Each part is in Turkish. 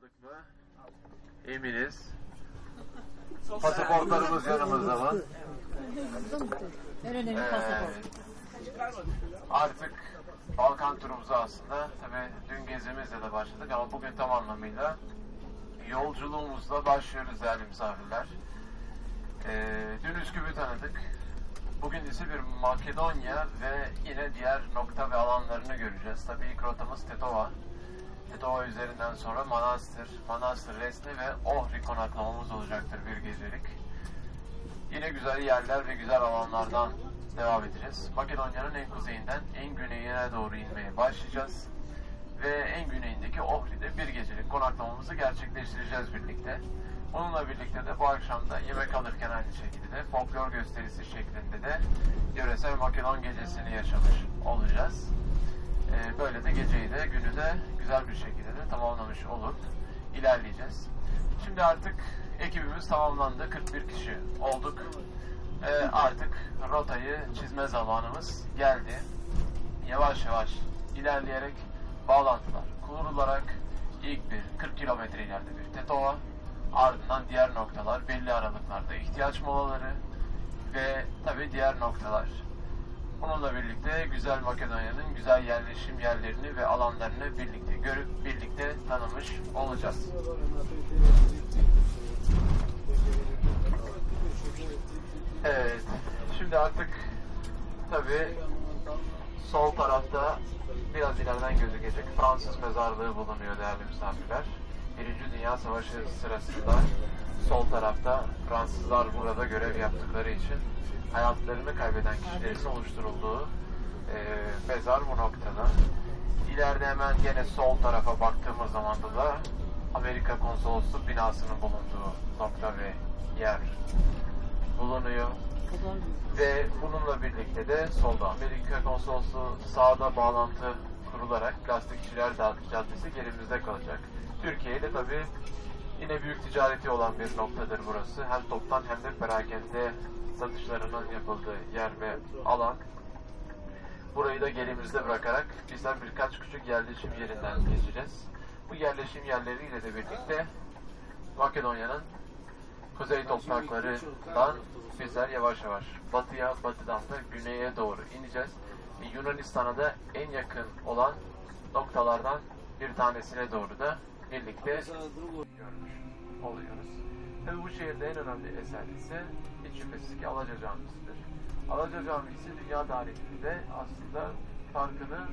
aldık mı? Eminiz. Pasaportlarımız yanımızda var. En önemli pasaport. artık Balkan turumuza aslında tabii dün gezimizle de başladık ama bugün tam anlamıyla yolculuğumuzla başlıyoruz değerli misafirler. Ee, dün Üsküp'ü tanıdık. Bugün ise bir Makedonya ve yine diğer nokta ve alanlarını göreceğiz. Tabii ilk rotamız Tetova. Tetova üzerinden sonra Manastır, Manastır Resni ve Ohri konaklamamız olacaktır bir gecelik. Yine güzel yerler ve güzel alanlardan devam edeceğiz. Makedonya'nın en kuzeyinden en güneyine doğru inmeye başlayacağız. Ve en güneyindeki Ohri'de bir gecelik konaklamamızı gerçekleştireceğiz birlikte. Onunla birlikte de bu akşam da yemek alırken aynı şekilde de folklor gösterisi şeklinde de yöresel Makedon gecesini yaşamış olacağız. Ee, böyle de geceyi de günü de güzel bir şekilde de tamamlamış olup ilerleyeceğiz. Şimdi artık ekibimiz tamamlandı. 41 kişi olduk. Ee, artık rotayı çizme zamanımız geldi. Yavaş yavaş ilerleyerek bağlantılar kurularak ilk bir 40 kilometre ileride bir Tetova ardından diğer noktalar belli aralıklarda ihtiyaç molaları ve tabi diğer noktalar. Bununla birlikte güzel Makedonya'nın güzel yerleşim yerlerini ve alanlarını birlikte görüp birlikte tanımış olacağız. Evet, şimdi artık tabi sol tarafta biraz ileriden gözükecek Fransız mezarlığı bulunuyor değerli misafirler. Birinci Dünya Savaşı sırasında sol tarafta Fransızlar burada görev yaptıkları için hayatlarını kaybeden kişilerin oluşturulduğu e, mezar bu noktada. İleride hemen gene sol tarafa baktığımız zaman da Amerika Konsolosluk binasının bulunduğu nokta ve yer bulunuyor. Ve bununla birlikte de solda Amerika Konsolosluğu sağda bağlantı kurularak Plastikçiler Caddesi gerimizde kalacak. Türkiye ile tabi yine büyük ticareti olan bir noktadır burası. Hem toptan hem de perakende satışlarının yapıldığı yer ve alan. Burayı da gerimizde bırakarak bizler birkaç küçük yerleşim yerinden geçeceğiz. Bu yerleşim yerleriyle de birlikte Makedonya'nın kuzey topraklarından bizler yavaş yavaş batıya, batıdan da güneye doğru ineceğiz. Yunanistan'a da en yakın olan noktalardan bir tanesine doğru da birlikte görmüş oluyoruz. Tabi bu şehirde en önemli eser ise hiç şüphesiz ki Alaca Camisi'dir. Alaca Camisi dünya tarihinde aslında farkını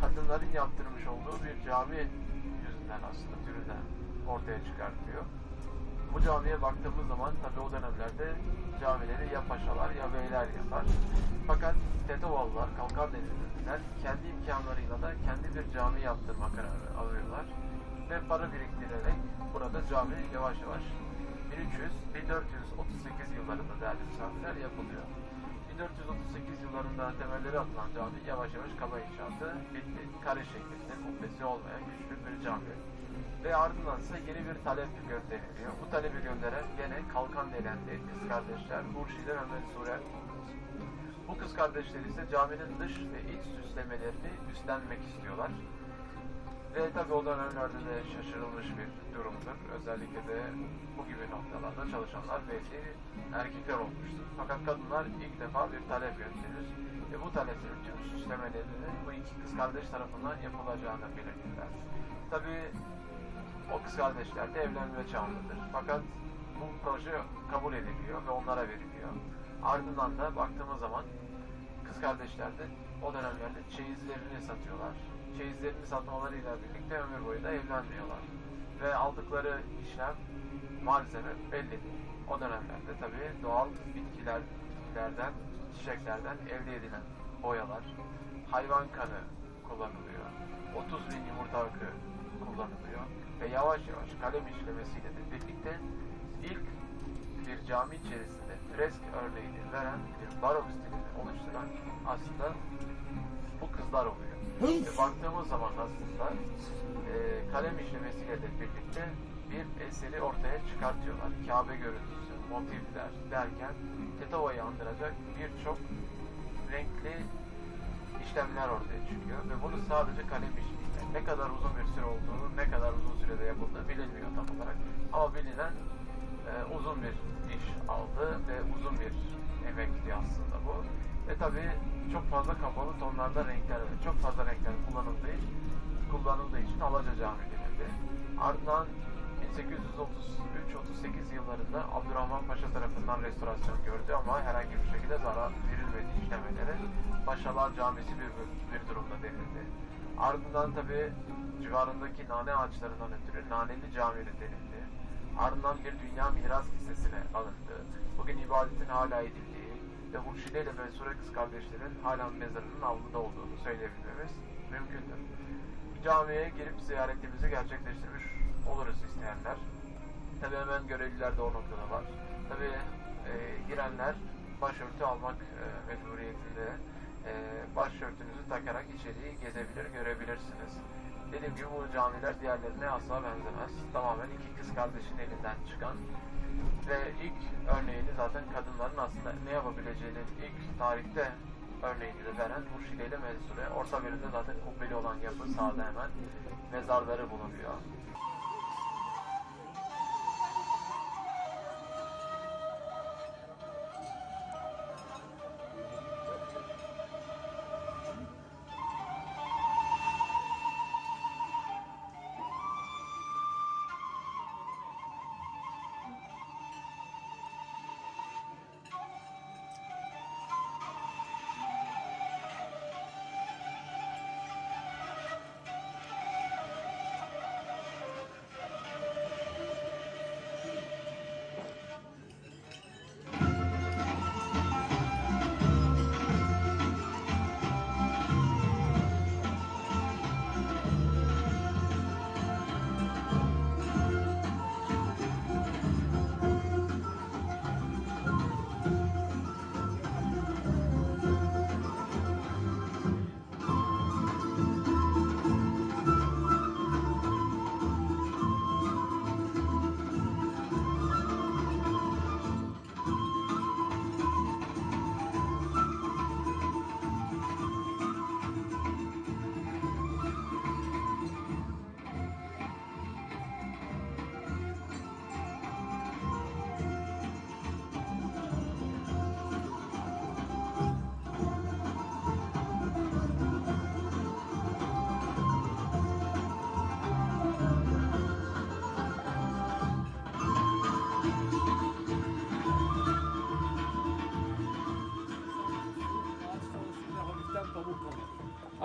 kadınların yaptırmış olduğu bir cami yüzünden aslında türünden ortaya çıkartıyor. Bu camiye baktığımız zaman tabi o dönemlerde camileri ya paşalar ya beyler yapar. Fakat Tetovalılar, Kalkan Denizliler kendi imkanlarıyla da kendi bir cami yaptırma kararı alıyorlar. Ve para biriktirerek burada cami yavaş yavaş 1300-1438 yıllarında değerli misafirler yapılıyor. 1438 yıllarında temelleri atılan cami yavaş yavaş kaba inşaatı bitti. Kare şeklinde kubbesi olmayan güçlü bir cami ve ardından ise yeni bir talep gönderiliyor. Bu talebi gönderen gene Kalkan Delenli kız kardeşler Hurşide ve Mensure. Bu kız kardeşler ise caminin dış ve iç süslemelerini üstlenmek istiyorlar. Ve tabi o dönemlerde de şaşırılmış bir durumdur. Özellikle de bu gibi noktalarda çalışanlar belki erkekler olmuştur. Fakat kadınlar ilk defa bir talep gönderir. Ve bu taleplerin tüm süslemelerinin bu iki kız kardeş tarafından yapılacağını belirtirler. Tabi o kız kardeşler de evlenme çağındadır. Fakat bu proje kabul ediliyor ve onlara veriliyor. Ardından da baktığımız zaman kız kardeşler de o dönemlerde çeyizlerini satıyorlar. Çeyizlerini satmalarıyla birlikte ömür boyu da evlenmiyorlar. Ve aldıkları işlem malzeme belli. O dönemlerde tabii doğal bitkiler, bitkilerden, çiçeklerden elde edilen boyalar, hayvan kanı kullanılıyor. 30 bin yumurta akı kullanılıyor ve yavaş yavaş kalem işlemesiyle de birlikte ilk bir cami içerisinde fresk örneğini veren bir barok stilini oluşturan aslında bu kızlar oluyor. ve baktığımız zaman aslında e, kalem işlemesiyle de birlikte bir eseri ortaya çıkartıyorlar. Kabe görüntüsü, motifler derken Tetova'yı andıracak birçok renkli işlemler ortaya çıkıyor ve bunu sadece kalem işiyle ne kadar uzun bir süre olduğu, ne kadar uzun sürede yapıldığı bilinmiyor tam olarak. Ama bilinen e, uzun bir iş aldı ve uzun bir emekti aslında bu. Ve tabii çok fazla kapalı tonlarda renkler, çok fazla renkler kullanıldığı için, kullanıldığı için Alaca Camii denildi. Ardından 1833-38 yıllarında Abdurrahman Paşa tarafından restorasyon gördü ama herhangi bir şekilde zarar verilmedi işlemeleri. Paşalar Camisi bir, bir durumda denildi. Ardından tabi civarındaki nane ağaçlarından ötürü Naneli Camii denildi. Ardından bir dünya miras listesine alındı. Bugün ibadetin hala edildiği ve Hurşide ile Mensure kız kardeşlerin hala mezarının avluda olduğunu söyleyebilmemiz mümkündür. Camiye girip ziyaretimizi gerçekleştirmiş oluruz isteyenler. Tabi hemen görevliler de o noktada var. Tabi e, girenler başörtü almak e, mecburiyetinde e, başörtünüzü takarak içeriği gezebilir, görebilirsiniz. Dediğim gibi bu camiler diğerlerine asla benzemez. Tamamen iki kız kardeşin elinden çıkan ve ilk örneğini zaten kadınların aslında ne yapabileceğini ilk tarihte örneğini de veren Murşide ile Mensure. Orta birinde zaten kubbeli olan yapı sağda hemen mezarları bulunuyor.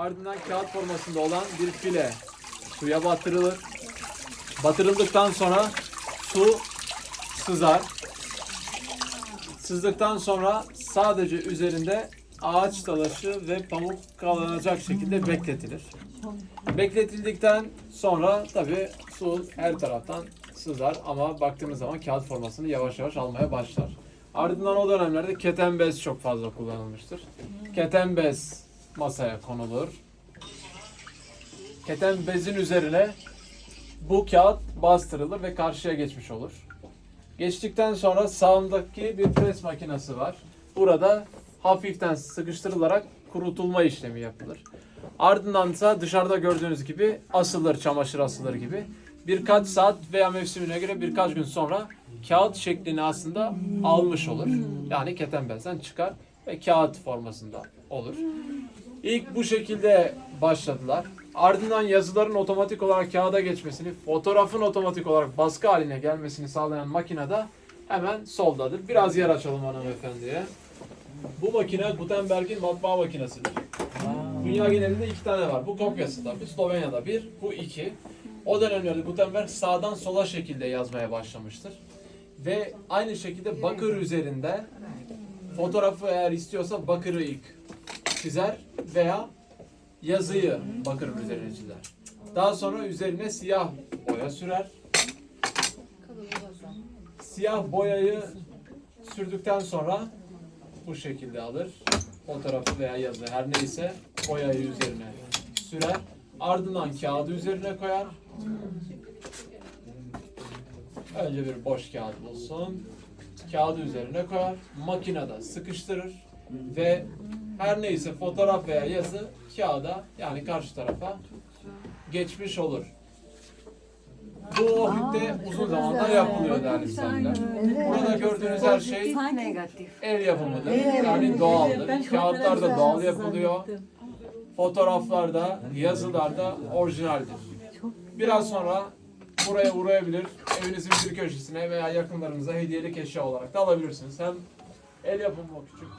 Ardından kağıt formasında olan bir file suya batırılır. Batırıldıktan sonra su sızar. Sızdıktan sonra sadece üzerinde ağaç talaşı ve pamuk kalınacak şekilde bekletilir. Bekletildikten sonra tabi su her taraftan sızar ama baktığımız zaman kağıt formasını yavaş yavaş almaya başlar. Ardından o dönemlerde keten bez çok fazla kullanılmıştır. Keten bez masaya konulur. Keten bezin üzerine bu kağıt bastırılır ve karşıya geçmiş olur. Geçtikten sonra sağındaki bir pres makinesi var. Burada hafiften sıkıştırılarak kurutulma işlemi yapılır. Ardından ise dışarıda gördüğünüz gibi asılır, çamaşır asılır gibi. Birkaç saat veya mevsimine göre birkaç gün sonra kağıt şeklini aslında almış olur. Yani keten bezden çıkar ve kağıt formasında olur. İlk bu şekilde başladılar. Ardından yazıların otomatik olarak kağıda geçmesini, fotoğrafın otomatik olarak baskı haline gelmesini sağlayan makine de hemen soldadır. Biraz yer açalım hanımefendiye. Bu makine Gutenberg'in matbaa makinesidir. Dünya genelinde iki tane var. Bu kopyası tabii. Slovenya'da bir, bu iki. O dönemlerde Gutenberg sağdan sola şekilde yazmaya başlamıştır. Ve aynı şekilde bakır üzerinde fotoğrafı eğer istiyorsa bakırı ilk çizer veya yazıyı bakırın üzerine çizer. Daha sonra üzerine siyah boya sürer. Siyah boyayı sürdükten sonra bu şekilde alır. Fotoğrafı veya yazı her neyse boyayı üzerine sürer. Ardından kağıdı üzerine koyar. Önce bir boş kağıt bulsun. Kağıdı üzerine koyar. Makinede sıkıştırır ve her neyse fotoğraf veya yazı kağıda yani karşı tarafa geçmiş olur. Bu Ohrid'de uzun zamandır yapılıyor değerli misafirler. Burada gördüğünüz her şey el yapımıdır. Yani doğaldır. Kağıtlar da doğal yapılıyor. Fotoğraflar da, yazılar da orijinaldir. Biraz sonra buraya uğrayabilir, evinizin bir köşesine veya yakınlarınıza hediyelik eşya olarak da alabilirsiniz. Hem el yapımı o küçük